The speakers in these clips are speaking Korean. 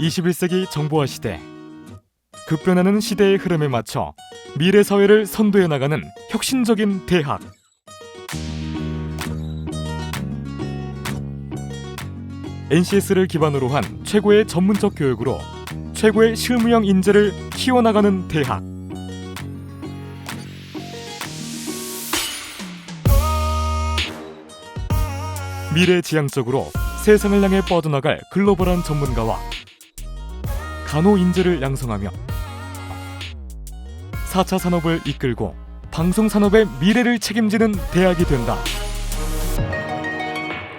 21세기 정보화 시대. 급변하는 시대의 흐름에 맞춰 미래 사회를 선도해 나가는 혁신적인 대학. NCS를 기반으로 한 최고의 전문적 교육으로 최고의 실무형 인재를 키워나가는 대학. 미래 지향적으로 세상을 향해 뻗어나갈 글로벌한 전문가와 간호 인재를 양성하며 4차 산업을 이끌고 방송 산업의 미래를 책임지는 대학이 된다.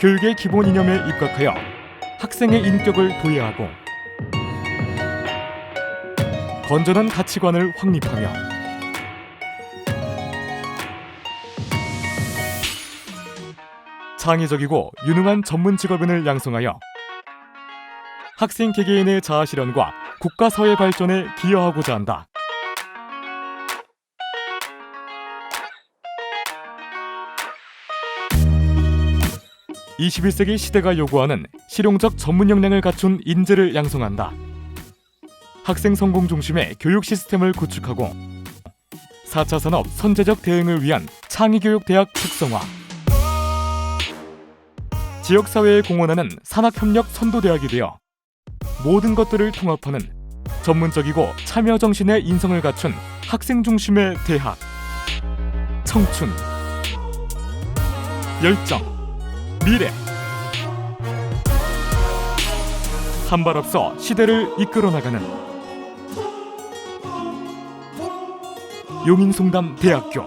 교육의 기본 이념에 입각하여 학생의 인격을 도야하고 건전한 가치관을 확립하며 창의적이고 유능한 전문 직업인을 양성하여 학생 개개인의 자아 실현과 국가 사회 발전에 기여하고자 한다. (21세기) 시대가 요구하는 실용적 전문 역량을 갖춘 인재를 양성한다. 학생 성공 중심의 교육 시스템을 구축하고 4차 산업 선제적 대응을 위한 창의교육 대학 특성화 지역사회에 공헌하는 산학협력 선도대학이 되어 모든 것들을 통합하는 전문적이고 참여 정신의 인성을 갖춘 학생 중심의 대학. 청춘. 열정. 미래. 한 발 앞서 시대를 이끌어 나가는 용인송담 대학교